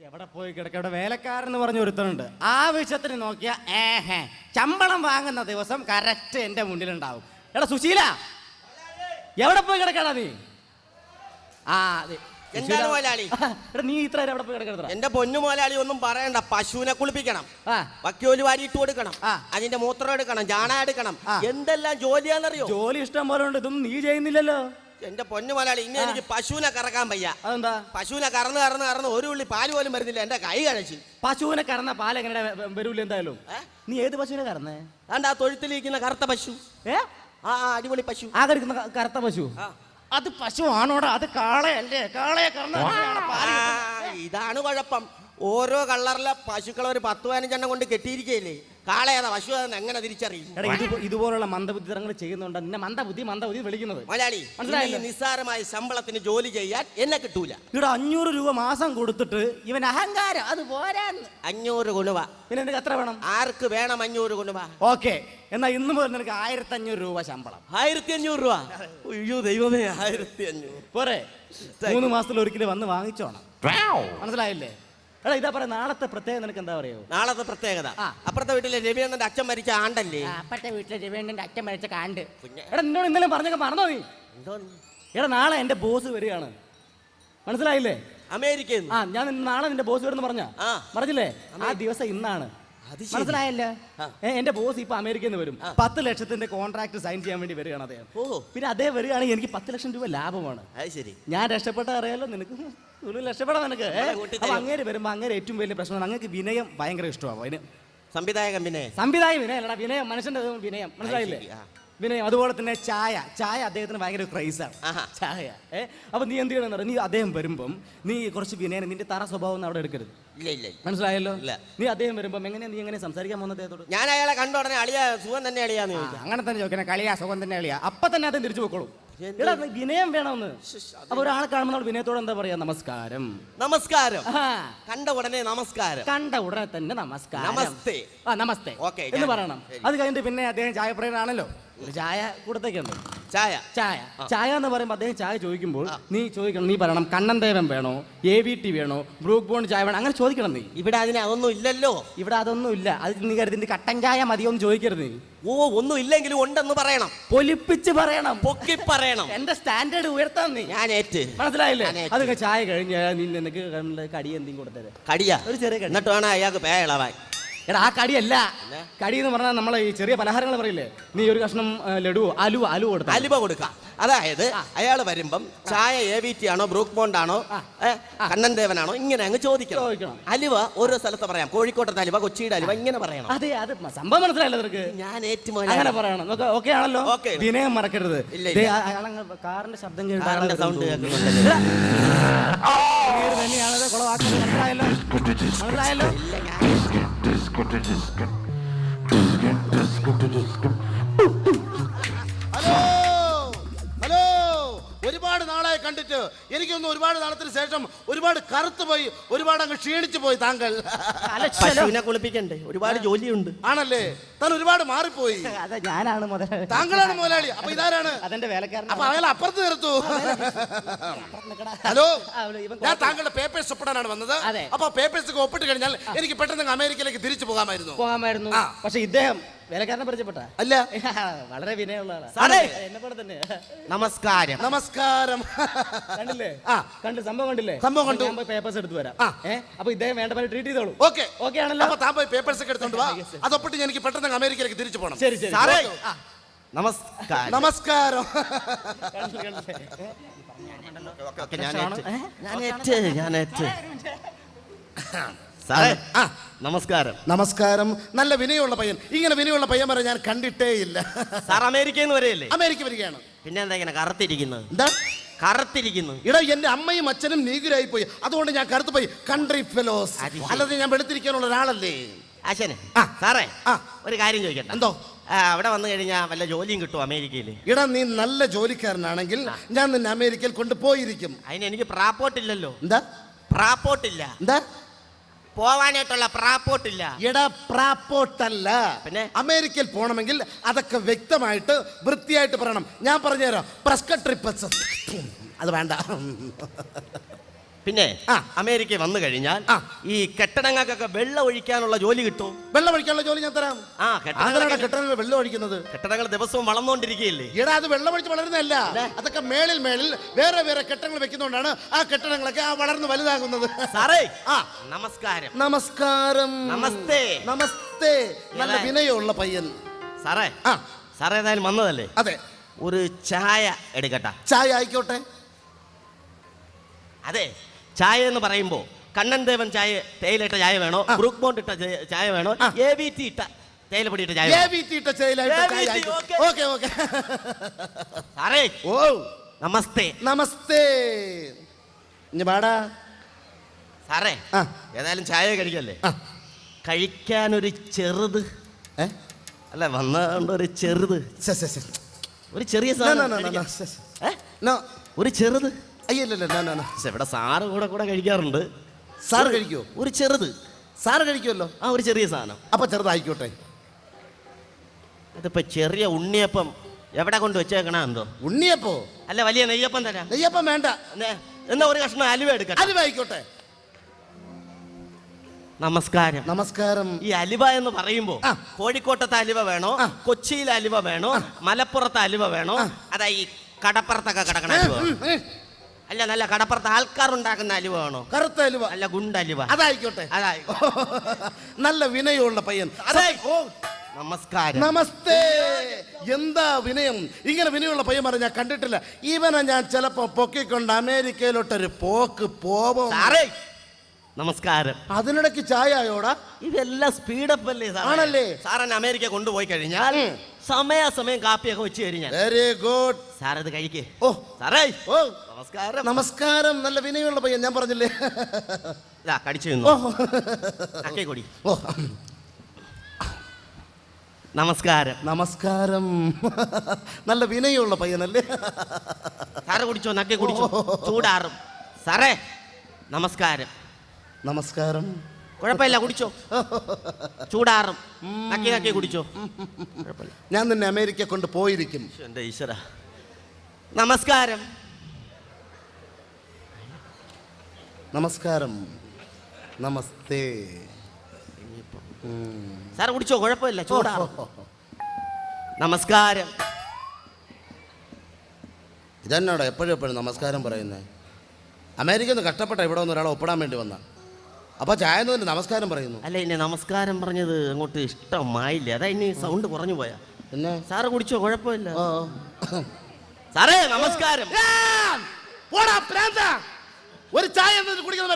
എവിടെ പോയി കിടക്ക? ഇവിടെ വേലക്കാരൻ എന്ന് പറഞ്ഞ ഒരുത്തനുണ്ട്. ആവശ്യത്തിന് നോക്കിയ ഏഹേ ശമ്പളം വാങ്ങുന്ന ദിവസം കറക്റ്റ് എന്റെ മുന്നിലുണ്ടാവും. എടാ സുശീല എവിടെ പോയി കിടക്കടാ നീ? ആ അതെ. എന്താണ് മുതലാളി? എടാ നീ ഇത്ര നേരം എവിടെ പോയി കിടക്കണ എന്റെ പൊന്നു മോലാളി ഒന്നും പറയണ്ട പശുവിനെ കുളിപ്പിക്കണം ആ. വക്കോൽ വാരിയിട്ട് കൊടുക്കണം ആ. അതിന്റെ മൂത്രം എടുക്കണം ജാണ എടുക്കണം ആ. എന്തെല്ലാം ജോലിയാണെന്നറിയോ? ജോലി ഇഷ്ടം പോലെ ഉണ്ട് ഇതൊന്നും നീ ചെയ്യുന്നില്ലല്ലോ. എന്റെ പൊന്നു മലയാളി ഇനി എനിക്ക് പശുവിനെ കറക്കാൻ വയ്യ. അതെന്താ? പശുവിനെ കറന്ന് കറന്ന് കറന്ന് ഒരു ഉള്ളി പാൽ പോലും വരുന്നില്ല എന്റെ കൈ കഴിച്ച് പശുവിനെ കറന്ന പാൽ എങ്ങനെ വരൂല എന്തായാലും? നീ ഏത് പശുവിനെ കറന്നേ? അതാണ്ട് ആ തൊഴുത്തിലിരിക്കുന്ന കറുത്ത പശു. ഏ? ആ ആ, അടിപൊളി പശു. ആ കിടക്കുന്ന ക- കറുത്ത പശു? ആ. അത് പശു ആണോടാ അത് കാളയല്ലേ? കാളയെ കറന്ന ആ, ഇതാണ് കുഴപ്പം. ഓരോ കളറിലെ പശുക്കളെ ഒരു പത്ത് പതിനഞ്ചെണ്ണം കൊണ്ട് കെട്ടിയിരിക്കുകയില്ലേ? കാളയേതാ പശു അതെന്ന് എങ്ങനെ തിരിച്ചറിയും? എടാ ഇത് ഇതുപോലുള്ള മന്ദബുദ്ധിതരങ്ങൾ ചെയ്യുന്നുണ്ട്? നിന്നെ മന്ദബുദ്ധി മന്ദബുദ്ധി വിളിക്കുന്നത്. മലയാളി മനസ്സിലായില്ലേ? ഈ നിസ്സാരമായ ശമ്പളത്തിന് ജോലി ചെയ്യാൻ എന്നെ കിട്ടൂല. ഇവിടെ അഞ്ഞൂറ് രൂപ മാസം കൊടുത്തിട്ട് ഇവൻ അഹങ്കാരം. അത് പോരാന്ന്. അഞ്ഞൂറ് കുണുവ പിന്നെ നിനക്ക് എത്ര വേണം? ആർക്ക് വേണം അഞ്ഞൂറ് കുണുവ ഓക്കെ. എന്നാ ഇന്ന് മുതൽ നിനക്ക് ആയിരത്തി അഞ്ഞൂറ് രൂപ ശമ്പളം. ആയിരത്തി അഞ്ഞൂറ് രൂപ. അയ്യോ ദൈവമേ ആയിരത്തി അഞ്ഞൂറ് പോരെ മൂന്ന് മാസത്തിൽ ഒരിക്കലും വന്ന് വാങ്ങിച്ചോണം. മനസ്സിലായില്ലേ? എടാ ഇതാ പറയാം നാളത്തെ പ്രത്യേകത നിനക്ക് എന്താ പറയോ നാളത്തെ പ്രത്യേകത. അപ്പുറത്തെ വീട്ടിലെ രവിയണ്ണന്റെ അച്ഛൻ മരിച്ച ആണ്ടല്ലേ? അപ്പുറത്തെ വീട്ടിലെ രവീന്ദ്രന്റെ അച്ഛൻ മരിച്ച കാണ്ട്. എടാ നിന്നോട് ഇന്നലെ പറഞ്ഞൊക്കെ മറന്നോ നീ? എടാ നാളെ എന്റെ ബോസ് വരികയാണ്. മനസ്സിലായില്ലേ? അമേരിക്കയിൽ ആ ഞാൻ നാളെ നിന്റെ ബോസ് വരുന്ന പറഞ്ഞ. പറഞ്ഞില്ലേ? ആ ദിവസം ഇന്നാണ്. മനസ്സിലായല്ലേ. എന്റെ ബോസ് ഇപ്പൊ അമേരിക്കയിൽ നിന്ന് വരും. പത്ത് ലക്ഷത്തിന്റെ കോൺട്രാക്ട് സൈൻ ചെയ്യാൻ വേണ്ടി വരികയാണ് അദ്ദേഹം. പിന്നെ അദ്ദേഹം വരികയാണെങ്കിൽ എനിക്ക് പത്ത് ലക്ഷം രൂപ ലാഭമാണ്. അത് ഞാൻ രക്ഷപ്പെട്ട അറിയാലോ നിനക്ക്? രക്ഷപ്പെടാം നിനക്ക്? അപ്പൊ അങ്ങേര് വരുമ്പോ അങ്ങേര് ഏറ്റവും വലിയ പ്രശ്നമാണ് അങ്ങനെ വിനയം ഭയങ്കര ഇഷ്ടമാവും. അതിന് സംവിധായകൻ വിനയം സംവിധായകം വിനയം അല്ലടാ വിനയം മനുഷ്യന്റെ വിനയം. മനസ്സിലായില്ലേ? ആ. അതുപോലെ തന്നെ ചായ. ചായ അദ്ദേഹത്തിന് ഭയങ്കര ക്രൈസാണ് ആണ്. ചായ. ഏ? അപ്പൊ നീ എന്ത് ചെയ്യണമെന്ന് നീ അദ്ദേഹം വരുമ്പം നീ കുറച്ച് വിനയനം നിന്റെ തറ സ്വഭാവം ഒന്നും അവിടെ എടുക്കരുത്. ഇല്ല ഇല്ല. മനസ്സിലായല്ലോ? ഇല്ല. നീ അദ്ദേഹം വരുമ്പം എങ്ങനെ നീ എങ്ങനെ സംസാരിക്കാൻ പോകുന്ന അദ്ദേഹത്തോട്? ഞാൻ അയാളെ കണ്ട ഉടനെ അളിയ സുഖം തന്നെ അളിയാന്ന് ചോദിച്ചു അങ്ങനെ തന്നെ ചോദിക്കണേ. കളിയാ സുഖം തന്നെ അളിയാ. അപ്പൊ തന്നെ അദ്ദേഹം തിരിച്ചു പോക്കോളും എന്ത്? എടാ വിനയം വേണമെന്ന്. അപ്പൊ ഒരാളെ കാണുമ്പോൾ നമ്മൾ വിനയത്തോട് എന്താ പറയാ? നമസ്കാരം. നമസ്കാരം. കണ്ട ഉടനെ നമസ്കാരം. കണ്ട ഉടനെ തന്നെ നമസ്കാരം. നമസ്തേ. ആ നമസ്തേ. എന്ന് പറയണം. അത് കഴിഞ്ഞിട്ട് പിന്നെ അദ്ദേഹം ചായപ്രിയനാണല്ലോ ഒരു ചായ കൂടത്തേക്കുണ്ട് ചായ. ചായ. ചായ എന്ന് പറയുമ്പോൾ അദ്ദേഹം ചായ ചോദിക്കുമ്പോൾ നീ ചോദിക്കണം നീ പറയണം കണ്ണൻ ദേവൻ വേണോ എ വി ടി വേണോ ബ്രൂക്ക് ബോൺ ചായ വേണോ അങ്ങനെ ചോദിക്കണം നീ. ഇവിടെ അതിന് അതൊന്നും ഇല്ലല്ലോ. ഇവിടെ അതൊന്നും ഇല്ല. അത് നീ കരുതി കട്ടൻ ചായ മതിയൊന്നും ചോദിക്കരുത് നീ. ഓ ഒന്നും ഇല്ലെങ്കിലും ഉണ്ടെന്ന് പറയണം. പൊലിപ്പിച്ച് പറയണം. പൊക്കി പറയണം. എന്റെ സ്റ്റാൻഡേർഡ് ഉയർത്താൻ നീ. ഞാൻ ഏറ്റ്. മനസ്സിലായില്ലേ? അതൊക്കെ ചായ കഴിഞ്ഞ് നീ നിനക്ക് കടി എന്തെങ്കിലും കൊടുത്തത് കടിയാ. ഒരു ചെറിയ കടി. എന്നിട്ട് വേണം അയാൾക്ക് പേ ഇളവാൻ. എടാ ആ കടിയല്ല? കടി എന്ന് പറഞ്ഞാൽ നമ്മളെ ഈ ചെറിയ പലഹാരങ്ങൾ പറയില്ലേ? നീ ഒരു കഷ്ണം ലഡു ലഡുവോ അലു അലുവ കൊടുത്ത അലുവ കൊടുക്കാം. അതായത് അയാൾ വരുമ്പം ചായ എ വി ടി ആണോ ബ്രൂക്ക് ബോണ്ട് ആണോ. കണ്ണൻ ദേവനാണോ ഇങ്ങനെ അങ്ങ് ചോദിക്കണം. അലുവ ഓരോ സ്ഥലത്ത് പറയാം. കോഴിക്കോട്ടത്തെ അലുവ കൊച്ചിയുടെ അലുവ ഇങ്ങനെ പറയണം. അതെ അത് സംഭവം മനസ്സിലായില്ല നിനക്ക്? ഞാൻ അങ്ങനെ പറയണം. ഓക്കെ ആണല്ലോ? ഓക്കെ. വിനയം മറക്കരുത്. കാറിന്റെ ശബ്ദം കാറിന്റെ വരുന്നു. കേൾക്കുന്നുണ്ടല്ലോ. എടാ, അങ്ങേര് കുളവാക്കുന്നത് മനസ്സിലായല്ലോ മനസ്സിലായല്ലോ ഹലോ! ഹലോ! ഒരുപാട് നാളായി കണ്ടിട്ട് എനിക്കൊന്ന് ഒരുപാട് നാളത്തിന് ശേഷം ഒരുപാട് കറുത്തു പോയി ഒരുപാട് അങ്ങ് ക്ഷീണിച്ചു പോയി താങ്കൾ. പശുവിനെ കുളിപ്പിക്കണ്ടേ? ഒരുപാട് ജോലിയുണ്ട്. ആണല്ലേ? താൻ ഒരുപാട് മാറിപ്പോയി. അതെ ഞാനാണ് മുതലാളി. താങ്കളാണ് മുതലാളി. അപ്പൊ ഇതാരാണ്? അതെന്റെ വേലക്കാരൻ അപ്പൊ അയാൾ അപ്പുറത്ത് നിർത്തു. ഹലോ. ഞാൻ താങ്കളുടെ പേപ്പേഴ്സ് ഒപ്പിടാനാണ് വന്നത്. അതെ. അപ്പൊ പേപ്പേഴ്സ് ഒക്കെ ഒപ്പിട്ട് കഴിഞ്ഞാൽ എനിക്ക് പെട്ടെന്ന് അങ്ങ് അമേരിക്കയിലേക്ക് തിരിച്ചു പോകാമായിരുന്നു. പോകാമായിരുന്നു. ആ. പക്ഷെ ഇദ്ദേഹം വേലക്കാരനെ പരിചയപ്പെട്ട. അല്ല. വളരെ വിനയമുള്ള ആളാണ്. സാറേ. എന്നെ പോലെ തന്നെ. നമസ്കാരം. നമസ്കാരം. കണ്ടില്ലേ? ആ. കണ്ടു സംഭവം കണ്ടില്ലേ? സംഭവം കണ്ടു. പേപ്പേഴ്സ് എടുത്തു വരാം. ആ. അപ്പൊ ഇദ്ദേഹം വേണ്ട പോലെ ട്രീറ്റ് ചെയ്തോളൂ. ഓക്കെ. ഓക്കെ ആണല്ലോ. അപ്പൊ താൻ പോയി പേപ്പേഴ്സ് ഒക്കെ എടുത്തോണ്ട് വാ. അതൊപ്പിട്ട് എനിക്ക് പെട്ടെന്ന് അമേരിക്കയിലേക്ക് തിരിച്ചു പോകണം ശരി ശരി. സാറേ നമസ്കാരം. നമസ്കാരം? ഓക്കെ, ഞാൻ? ഏറ്റ്. ഞാൻ ഏറ്റ് ഞാൻ ഏറ്റ്. സാറേ ആ. നമസ്കാരം. നമസ്കാരം. നല്ല വിനയമുള്ള പയ്യൻ. ഇങ്ങനെ വിനയമുള്ള പയ്യൻ വരെ ഞാൻ കണ്ടിട്ടേ ഇല്ല. സാർ അമേരിക്കയിൽ നിന്ന് വരെയല്ലേ അമേരിക്ക വരികയാണ്. പിന്നെ എന്താ ഇങ്ങനെ കറുത്തിരിക്കുന്നത് എന്താ? കറുത്തിരിക്കുന്നു. ഇടാ എന്റെ അമ്മയും അച്ഛനും നീഗുരായി പോയി അതുകൊണ്ട് ഞാൻ കറുത്തു പോയി കൺട്രി ഫെലോസ് അത് ശരി. അല്ലാതെ ഞാൻ വെളുത്തിരിക്കാനുള്ള ഒരാളല്ലേ? ആശനെ ആ. സാറേ ആ. ഒരു കാര്യം ചോദിക്കട്ടെ? എന്തോ? ആ, അവിടെ വന്നു കഴിഞ്ഞാൽ വല്ല ജോലിയും കിട്ടും അമേരിക്കയിൽ ഇടാ നീ നല്ല ജോലിക്കാരനാണെങ്കിൽ ഞാൻ നിന്നെ അമേരിക്കയിൽ കൊണ്ടുപോയിരിക്കും. അതിന് എനിക്ക് പ്രാപ്പോട്ടില്ലല്ലോ എന്താ? പ്രാപ്പോട്ടില്ല എന്താ? പോവാനായിട്ടുള്ള പ്രാപ്പോട്ടില്ല എടാ പ്രാപ്പോട്ടല്ല പിന്നെ? അമേരിക്കയിൽ പോകണമെങ്കിൽ അതൊക്കെ വ്യക്തമായിട്ട് വൃത്തിയായിട്ട് പറയണം. ഞാൻ പറഞ്ഞുതരാം. പ്രസ്ക ട്രിപ്പസ് അത് വേണ്ട. പിന്നെ ആ. അമേരിക്ക വന്നു കഴിഞ്ഞാൽ ആ. ഈ കെട്ടിടങ്ങൾക്കൊക്കെ വെള്ളം ഒഴിക്കാനുള്ള ജോലി കിട്ടും. വെള്ളം ഒഴിക്കാനുള്ള ജോലി ഞാൻ തരാം. ആ കെട്ടിടങ്ങളുടെ കെട്ടിടങ്ങൾ വെള്ളം ഒഴിക്കുന്നത്. കെട്ടിടങ്ങൾ ദിവസവും വളർന്നുകൊണ്ടിരിക്കുകയല്ലേ? എടാ അത് വെള്ളം ഒഴിച്ച് വളരുന്നതല്ല. അതൊക്കെ മേളിൽ മേളിൽ വേറെ വേറെ കെട്ടിടങ്ങൾ വെക്കുന്നതുകൊണ്ടാണ് ആ കെട്ടിടങ്ങളൊക്കെ ആ വളർന്ന് വലുതാകുന്നത്. സാറേ ആ. നമസ്കാരം. നമസ്കാരം. നമസ്തേ. നമസ്തേ. നല്ല? വിനയമുള്ള പയ്യൻ. സാറേ ആ. സാറേ ഏതായാലും വന്നതല്ലേ? അതെ. ഒരു ചായ എടുക്കട്ടെ. ചായ ആയിക്കോട്ടെ. അതെ. ചായ എന്ന് പറയുമ്പോൾ കണ്ണൻ ദേവൻ ചായ തേയിലിട്ട ചായ വേണോ? ബ്രൂക്ക് ബോണ്ട് ഇട്ട ചായ- വേണോ. എ വി ടി ഇട്ട തേയിലപ്പൊടി ഇട്ട ചായ സാറേ ഓ. നമസ്തേ. നമസ്തേ. പാടാ. സാറേ. ഏതായാലും ചായ കഴിക്കല്ലേ? കഴിക്കാൻ ഒരു ചെറുത്. അല്ല വന്നതുകൊണ്ട് ഒരു ചെറുത്. ഒരു ചെറിയ സാധനം. ഒരു ചെറുത്. അയ്യല്ലല്ലോ ഇവിടെ സാറ് കൂടെ കൂടെ കഴിക്കാറുണ്ട്. സാറ് കഴിക്കോ? ഒരു ചെറുത്. സാറ് കഴിക്കുമല്ലോ? ആ ഒരു ചെറിയ സാധനം. അപ്പൊ ചെറുതായിക്കോട്ടെ. അതിപ്പോ ചെറിയ ഉണ്ണിയപ്പം എവിടെ കൊണ്ട് വെച്ചേക്കണ എന്തോ? ഉണ്ണിയപ്പോ? അല്ല വലിയ നെയ്യപ്പം തരാം. നെയ്യപ്പം വേണ്ട. എന്നെ- ഒരു കഷ്ണം അലുവ എടുക്കാം അലുവ ആയിക്കോട്ടെ. നമസ്കാരം. നമസ്കാരം. ഈ അലുവ എന്ന് പറയുമ്പോ. കോഴിക്കോട്ടത്തെ അലുവ വേണോ? കൊച്ചിയിലെ അലുവ വേണോ? മലപ്പുറത്തെ അലുവ വേണോ? അതായി ഈ കടപ്പുറത്തൊക്കെ കിടക്കണ അലുവ. അല്ല നല്ല കടപ്പുറത്ത് ആൾക്കാർ ഉണ്ടാക്കുന്ന അലുവ ആണോ കറുത്ത അലുവ. അല്ല ഗുണ്ട അലുവ. അതായിക്കോട്ടെ. അതായി നല്ല വിനയമുള്ള പയ്യൻ. ഓ. നമസ്കാരം. നമസ്തേ. എന്താ വിനയം? ഇങ്ങനെ വിനയമുള്ള പയ്യന്മാരെ ഞാൻ കണ്ടിട്ടില്ല. ഇവനെ ഞാൻ ചിലപ്പോ പൊക്കിക്കൊണ്ട് അമേരിക്കയിലോട്ടൊരു പോക്ക് പോവും? സാറേ നമസ്കാരം. അതിനിടയ്ക്ക് ചായ ആയോടാ? ഇതെല്ലാം സ്പീഡപ്പ് അല്ലേ? ആണല്ലേ? സാറൻ അമേരിക്ക കൊണ്ടുപോയി കഴിഞ്ഞാൽ. സമയാസമയം കാപ്പിയൊക്കെ വെച്ച് കഴിഞ്ഞാൽ വെരി ഗുഡ് സാറത് കഴിക്കേ. ഓ. സാറേ! ഓ. നമസ്കാരം. നമസ്കാരം. നല്ല വിനയുള്ള പയ്യൻ ഞാൻ പറഞ്ഞില്ലേ? ഇതാ കടിച്ചു ഓ നിന്നു അക്കേ കൊടി. ഓ. നമസ്കാരം. നമസ്കാരം. നല്ല വിനയുള്ള പയ്യനല്ലേ? സാറ് കുടിച്ചോ നക്കെ കുടിച്ചോ? ചൂടാറും. സാറേ നമസ്കാരം. നമസ്കാരം. കുഴപ്പമില്ല കുടിച്ചോ. ചൂടാറും. നക്കി നക്കി കുടിച്ചോ. ഞാൻ നിന്നെ അമേരിക്ക കൊണ്ട് പോയിരിക്കും. ശ്ശോ, എന്റെ ഈശ്വര. നമസ്കാരം. നമസ്കാരം. നമസ്തേ. സാർ കുടിച്ചോ? കുഴപ്പമില്ല ചൂടാ. നമസ്കാരം. ഇതെന്നോടാ? എപ്പോഴും എപ്പോഴും നമസ്കാരം പറയുന്നത് അമേരിക്കയിൽ നിന്ന് കഷ്ടപ്പെട്ട ഇവിടെ വന്ന് ഒരാളെ ഒപ്പിടാൻ വേണ്ടി വന്ന. അപ്പൊ ചായ തന്നെ നമസ്കാരം പറയുന്നു. അല്ല ഇനി നമസ്കാരം പറഞ്ഞത് അങ്ങോട്ട് ഇഷ്ടമായില്ല. അതാ ഇനി സൗണ്ട് കുറഞ്ഞു പോയാ. പിന്നെ? സാറ് കുടിച്ചോ? കുഴപ്പമില്ല. സാറേ നമസ്കാരം. പോടാ പ്രാന്ത! ഒരു ചായ കുടിക്കുന്ന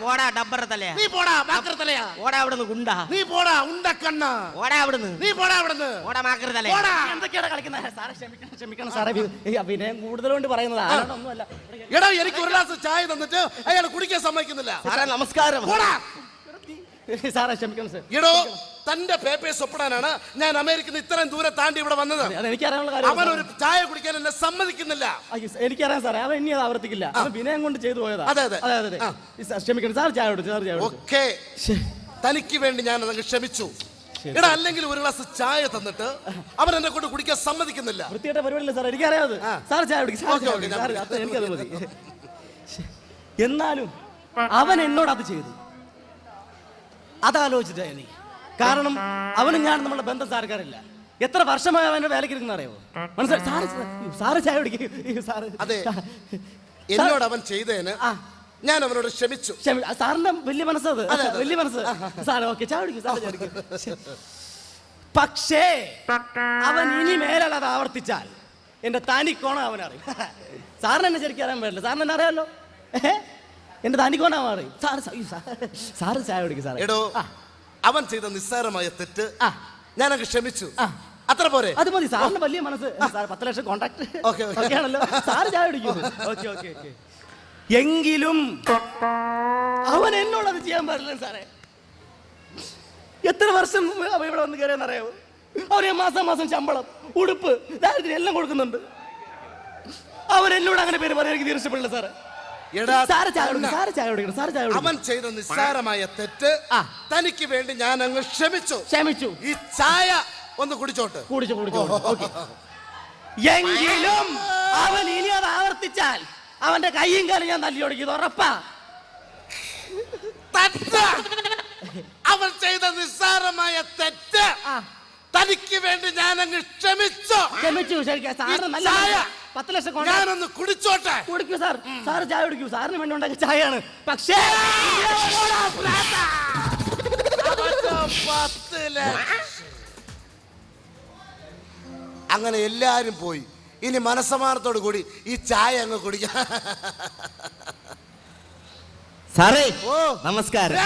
പോടാ. ഡബ്ബറ തലയാ നീ പോടാ തലയാ ഓടാ അവിടുന്ന് ഗുണ്ടാ. നീ പോടാ ഉണ്ടക്കണ്ണ. ഓടാ അവിടുന്ന്. നീ പോടാ അവിടുന്ന്. ഓടാ മാക്കർ തലയാ പോടാ. എന്തൊക്കെയാണ് കളിക്കുന്നത്? സാറേ ക്ഷമിക്കണം ക്ഷമിക്കണം സാറേ. വി- ഈ അഭിനയം കൂടുതലുകൊണ്ട് പറയുന്നത് ആരോടൊന്നുമല്ല എടാ എനിക്ക് ഒരു ഗ്ലാസ് ചായ തന്നിട്ട് അയാൾ കുടിക്കാൻ സമ്മതിക്കുന്നില്ല. സാറേ നമസ്കാരം. പോടാ. സാറേ ക്ഷമിക്കണം സർ. എടോ തന്റെ പേപ്പേഴ്സ് ഒപ്പിടാനാണ് ഞാൻ അമേരിക്കയിൽ നിന്ന് ഇത്രയും ദൂരെ താണ്ടി ഇവിടെ വന്നത്. അത് എനിക്കറിയാനുള്ള കാര്യം അവൻ ഒരു ചായ കുടിക്കാൻ എന്നെ സമ്മതിക്കുന്നില്ല. എനിക്കറിയാം സാറേ. അവൻ ഇനി അത് ആവർത്തിക്കില്ല. അവൻ വിനയം കൊണ്ട് ചെയ്തു പോയതാ. അതെ, അതെ. അതെ അതെ ആ. ഈ സാർ ക്ഷമിക്കണം. സാർ ചായ കൊടുത്തു സാർ ചായ കൊടുത്തു ഓക്കെ. തനിക്ക് വേണ്ടി ഞാൻ അതങ്ങ് ക്ഷമിച്ചു എടാ അല്ലെങ്കിൽ ഒരു ഗ്ലാസ് ചായ തന്നിട്ട് അവൻ എന്നെ കൊണ്ട് കുടിക്കാൻ സമ്മതിക്കുന്നില്ല. വൃത്തിയായിട്ട പരിപാടിയില്ല സാർ എനിക്കറിയാതെ ആ. സാർ ചായ കുടിക്കും സാർ ഓക്കേ, ചായ ഓക്കേ, കുടിക്കും. ഞാൻ സാർ അത് എനിക്കത് മതി. ശ്ശെ. എന്നാലും അവൻ എന്നോട് അത് ചെയ്തു. അതാലോചിച്ചിട്ടാ എനിക്ക് കാരണം അവനും ഞാൻ നമ്മളെ ബന്ധം സാർക്കാരില്ല. എത്ര വർഷമായി അവന്റെ വേലയ്ക്ക് ഇരിക്കുന്ന അറിയാമോ മനസ്സിലായി? സാറ് ചാ- സാറ് ചായ കുടിക്കും. സാറ് അതെ. എന്നോട് അവൻ ചെയ്തതിന് ഞാൻ അവനോട് ക്ഷമിച്ചു. സാറിന്റെ വലിയ മനസ്സത്. അതെ. വലിയ മനസ്സ്. സാർ ഓക്കെ ചായ സാർ ചായ പക്ഷേ അവൻ ഇനി മേലാൽ അത് ആവർത്തിച്ചാൽ. എന്റെ തനിക്കോണം അവനറിയും. അറിയും സാറിന് എന്നെ ശരിക്കും അറിയാൻ പറ്റില്ല സാറിന് എന്നെ അറിയാമല്ലോ ഏഹ്? എന്റെ തനിക്കോണ്ടാ മാറി. സാറ് സ- അയ്യോ, സാറ് ചായ കുടിക്കും സാറേ. എടോ അവൻ ചെയ്ത നിസ്സാരമായ തെറ്റ് ആ. ഞാനങ്ങ് ക്ഷമിച്ചു. ആ. അത്ര പോരെ. അത് മതി സാറിന് വലിയ മനസ്സ്. സാർ പത്ത് ലക്ഷം കോണ്ടാക്ട് ഓക്കേ, ഓക്കേ. ആണല്ലോ സാറ് ചായ കുടിക്കും. Okay okay okay. എങ്കിലും അവൻ എന്നോട് അത് ചെയ്യാൻ പാടില്ല സാറേ. എത്ര വർഷം അവൻ ഇവിടെ വന്ന് കയറിയെന്നറിയാവോ അവർ മാസം മാസം ശമ്പളം ഉടുപ്പ് ദാരിദ്ര്യം എല്ലാം കൊടുക്കുന്നുണ്ട്. അവൻ എന്നോട് അങ്ങനെ പേര് പറയാൻ എനിക്ക് തീർച്ചപ്പെടില്ല സാറേ. അവൻ ചെയ്ത നിസ്സാരമായ തെറ്റ്. തനിക്ക് വേണ്ടി ഞാൻ അങ്ങ് ക്ഷമിച്ചു. ക്ഷമിച്ചു. ഈ ചായ ഒന്ന് കുടിച്ചോട്ട്. കുടിച്ചു കുടിച്ചു എങ്കിലും അവൻ ഇനി അത് ആവർത്തിച്ചാൽ അവന്റെ കൈയും കാലും ഞാൻ തല്ലി ഓടിക്കുന്നത് ഉറപ്പാ. അവൻ ചെയ്ത നിസ്സാരമായ തെറ്റ്. തനിക്ക് വേണ്ടി ഞാൻ അങ്ങ് ക്ഷമിച്ചു ക്ഷമിച്ചു ക്ഷമിക്കാം സാറ് നല്ല. പത്ത് ലക്ഷം കൊണ്ട് ഞാനൊന്ന് കുടിച്ചോട്ടെ. കുടിക്കൂ സാർ. സാർ ചായ കുടിക്കൂ. സാറിന് വേണ്ടി ഉണ്ടാക്കിയ ചായയാണ്. പക്ഷേ പത്ത് ലക്ഷം. അങ്ങനെ എല്ലാരും പോയി. ഇനി മനസ്സമാനത്തോടു കൂടി ഈ ചായ അങ്ങ് കുടിക്കാം. സാറേ ഓ. നമസ്കാരം!